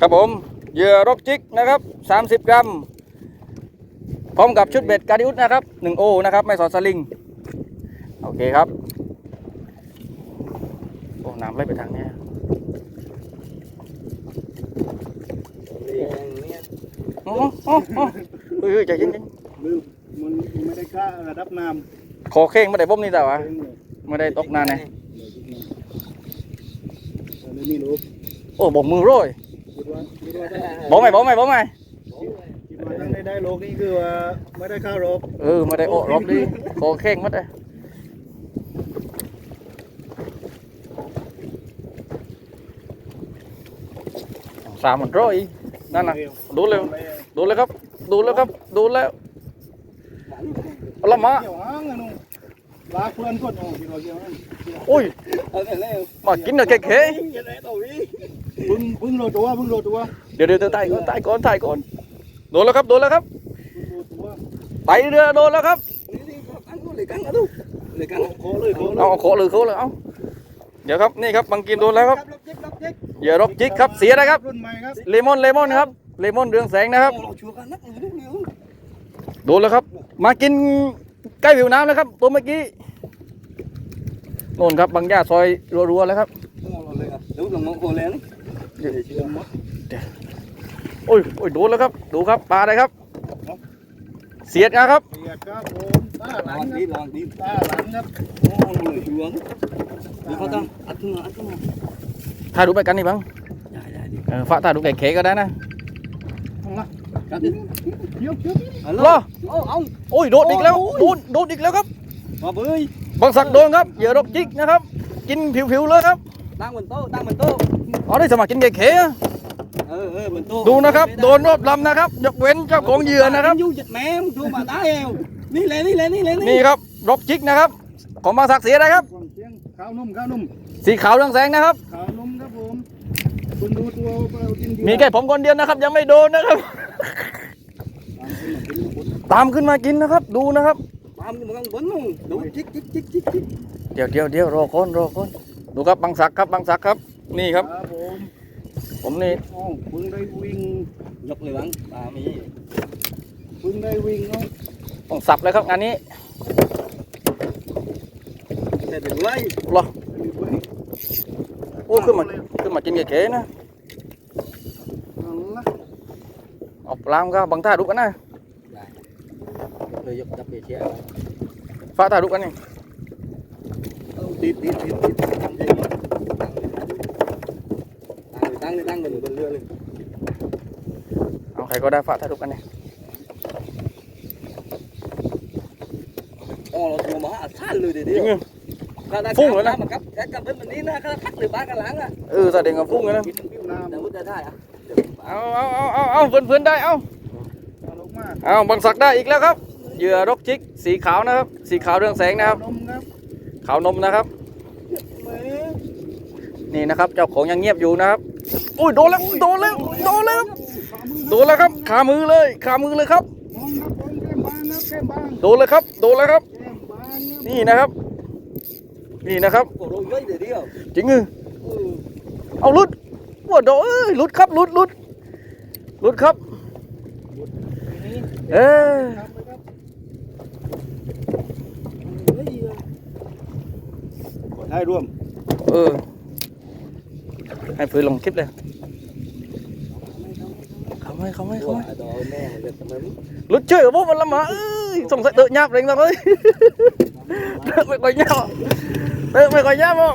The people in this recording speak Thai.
ครับผมเหยื่อรกจิกนะครับ 30 กรัม พร้อมกับชุดเบ็ดการดิอุสนะครับ1โอนะครับ ไม่สอดสลิง โอเคครับ โอ้น้ำไหลไปทางเนี้ยโอ้โอ้โอ้เฮ้ยเฮ้ยใจเย็นลืมมันไม่ได้ค่าระดับน้ๆขอเข่งไม่ได้บ่มนี่แต่ำว่าเองเลยไม่ได้ตกนานเลยเลยไม่รู้โอ้บอกมือโร้ยคิดว่าคิดว่าถ้าบอก ไหมบอกไหมบอกไหมคิดว่าทั้งได้ได้โลกนี่คือว่าไม่ได้ค่ารบเออไม่ได้โอ้รอบดีขอเข่งมัดเลยสามมันร้อยนั่นน่ะดูเร็วดูแล้วครับ ดูแล้วครับ ดูแล้วเอาละมาเกี่ยวหางอะนุ่งลากเพื่อนคนโอ้คิดว่าเกี่ยวหางอุ้ยเอาแต่แล้วมากินหน่อยแก่ยังไงตัวนี้ พึ่งพึ่งโลตัวพึ่งโลตัวเดี๋ยวเดี๋ยวเดี๋ยวตายก่อนตายก่อนตายก่อนโดนแล้วครับโดนแล้วครับตัวไตเรือโดนแล้วครับเลยกังอเลยเลยโคเลยเอาเอาโคเลยโคเลยเอาเดี๋ยวครับนี่ครับบังกิมโดนแล้วครับรับเจ๊กรับเจ๊กเหยื่อรกจิกครับเสียนะครับเลมอนเลมอนครับเลมอนเรืองแสงนะครับโดนแล้วครับ มากินใกล้ผิวน้ำแล้วครับตัวเมื่อกี้โน่นครับบางหญ้าซอยรัวๆแล้วครับ โอ้เราเลยอะเดี๋ยวลงมองโคเลยนะเดี๋ยวเชื่อมั้งโอ้ยโอ้ยโดนแล้วครับ ดูครับปลาอะไรครับ เสียดนะครับ เสียครับผมตาหลังครับลองดิตาหลังครับโอ้โหช่วงเดี๋ยวเขาต้องอัดขึ้นมาอัดขึ้นมาถ่ายรูปไปกันนี่บังได้ได้ดิเออฝากถ่ายรูปแก่ๆก็ได้นะครับดิเดี๋ยวเดี๋ยวฮัลโหลรอโอ้เอาโอ้ยโดดอีกแล้วโดนโดนอีกแล้วครับมาเบ้ยบางสักโดนครับเหยื่อรกจิกนะครับ กินผิวๆเลยครับ ตั้งบนโต๊ะตั้งบนโต๊ะเอาได้สมัครกินแก่ๆอะเออเออบนโต๊ะดูนะครับ โดนรอบลำนะครับ ยกเว้นเจ้าของเหยื่อนะครับยูจัดแม่มึงดูมาได้เอวนี่เลยนี่เลยนี่เลยนี่ครับรกจิกนะครับ ของบางสักเสียนะครับฟังเสียงข้าวนุ่มข้าวนุ่มสีขาวเรืองแสงนะครับข้าวนุ่มครับผมคุณดูตัวเรากินดีมีแค่ผมคนเดียวนะครับ ยังไม่โดนนะครับ ตามขึ้นมากินนะครับ ดูนะครับตามมึงบนมึงดูจิกจิกจิกจิกจิกเดี๋ยวเดี๋ยวเดี๋ยวรอคนรอคน ดูครับบางสักครับบางสักครับ นี่ครับ ครับผมผมนี่โอ้เพิ่งได้วิ่งยกเลยบังตามีเพิ่งได้วิ่งเนาะต้องสับเลยครับงานนี้แต่ถึงไว้รอโอ้ขึ้นมาขึ้นมากินแก่ๆนะเอาละเอาปลามก็บางท่าดูกันนะเลยยกจับเบียร์เชียฟ้าท่าดูกันนี่ ติดติดติดติดตั้งเลยตั้งเลยตั้งเลยบนเรือเลยเอาใครก็ได้ฟ้าท่าดูกันเนี่อ๋อเราตัวมาอัดท่านเลยเดี๋ยวฟุ้งเลยนะมันครับแต่กับเป็นแบบนี้นะก็ทักหรือบ้ากันหลังอะเออแสดงกับฟุ้งเลยนะกินผิวน้ำแต่ว่าจะได้อะเอาเอาเอาเอาเอาเพื่อนเพื่อนๆได้เอาเอาบางสักได้อีกแล้วครับเหยื่อรกจิกสีขาวนะครับ สีขาวเรืองแสงนะครับ ขาวนมนะครับแหมนี่นะครับเจ้าของยังเงียบอยู่นะครับอุ้ยโดนแล้วโดนแล้วโดนแล้วโดนแล้วครับขามือเลยขามือเลยครับมองครับผมแก้มบางครับแก้มบางโดนเลยครับโดนแล้วครับแก้มบางครับ นี่นะครับ นี่นะครับโอ้โหเยอะเดี๋ยวเดียวจริงเออเอาลุดว่าโดนเอ้ยลุดครับลุดลุดลุดครับ เออ ครับไปครับได้ร่วม เออ ให้ฝืนลงคลิปเลยเขาไม่เขาไม่เขาไม่ดอกแม่เลยทำไมลุดเฉยกับพวกมันละหมาเอ้ยสงสัยเตอะหยาบเร่งจังเลยเตอะไม่ค่อยหยาบเตอะไม่ค่อยหยาบอะ